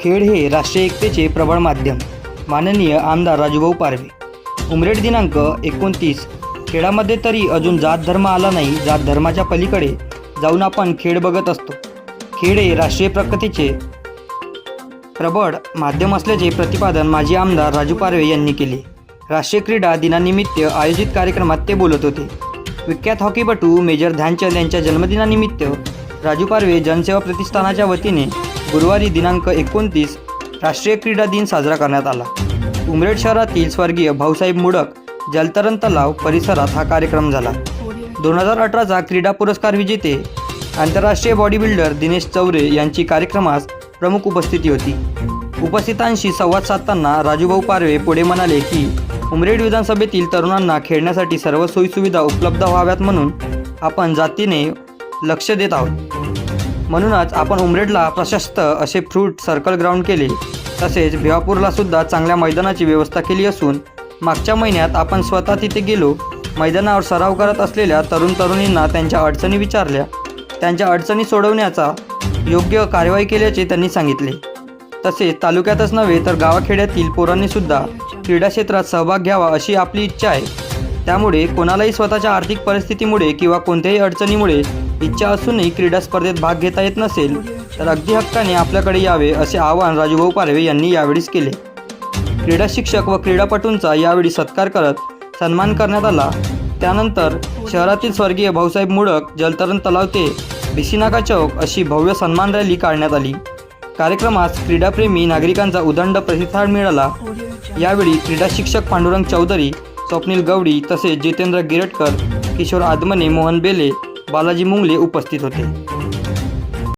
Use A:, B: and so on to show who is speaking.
A: खेळ हे राष्ट्रीय एकतेचे प्रबळ माध्यम. माननीय आमदार राजूभाऊ पारवे. उमरेड दिनांक एकोणतीस. खेळामध्ये तरी अजून जात धर्म आला नाही जात धर्माच्या पलीकडे जाऊन आपण खेळ बघत असतो. खेळ हे राष्ट्रीय प्रगतीचे प्रबळ माध्यम असल्याचे प्रतिपादन माजी आमदार राजू पारवे यांनी केले. राष्ट्रीय क्रीडा दिनानिमित्त आयोजित कार्यक्रमात ते बोलत होते. विख्यात हॉकीपटू मेजर ध्यानचंद यांच्या जन्मदिनानिमित्त राजू पारवे जनसेवा प्रतिष्ठानाच्या वतीने गुरुवारी दिनांक एकोणतीस राष्ट्रीय क्रीडा दिन साजरा करण्यात आला. उमरेड शहरातील स्वर्गीय भाऊसाहेब मुडक जलतरण तलाव परिसरात हा कार्यक्रम झाला. दोन हजार अठराचा क्रीडा पुरस्कार विजेते आंतरराष्ट्रीय बॉडी बिल्डर दिनेश चौरे यांची कार्यक्रमास प्रमुख उपस्थिती होती. उपस्थितांशी संवाद साधताना राजूभाऊ पारवे पुढे म्हणाले की उमरेड विधानसभेतील तरुणांना खेळण्यासाठी सर्व सोयीसुविधा उपलब्ध व्हाव्यात म्हणून आपण जातीने लक्ष देत आहोत. म्हणूनच आपण उमरेडला प्रशस्त असे फ्रूट सर्कल ग्राउंड केले. तसेच भिवापूरला सुद्धा चांगल्या मैदानाची व्यवस्था केली असून मागच्या महिन्यात आपण स्वतः तिथे गेलो. मैदानावर सराव करत असलेल्या तरुण तरुणींना त्यांच्या अडचणी विचारल्या. त्यांच्या अडचणी सोडवण्याचा योग्य कारवाई केल्याचे त्यांनी सांगितले. तसेच तालुक्यातच नव्हे तर गावाखेड्यातील पोरांनीसुद्धा क्रीडा क्षेत्रात सहभाग घ्यावा अशी आपली इच्छा आहे. त्यामुळे कोणालाही स्वतःच्या आर्थिक परिस्थितीमुळे किंवा कोणत्याही अडचणीमुळे इच्छा असूनही क्रीडा स्पर्धेत भाग घेता येत नसेल तर अगदी हक्काने आपल्याकडे यावे असे आवाहन राजूभाऊ पारवे यांनी यावेळीच केले. क्रीडा शिक्षक व क्रीडापटूंचा यावेळी सत्कार करत सन्मान करण्यात आला. त्यानंतर शहरातील स्वर्गीय भाऊसाहेब मुडक जलतरण तलाव ते बिसिनाका चौक अशी भव्य सन्मान रॅली काढण्यात आली. कार्यक्रमास क्रीडाप्रेमी नागरिकांचा उदंड प्रतिसाद मिळाला. यावेळी क्रीडा शिक्षक पांडुरंग चौधरी स्वप्नील गवडी तसेच जितेंद्र गिरटकर किशोर आदमने मोहन बेले बालाजी मुंगले उपस्थित होते.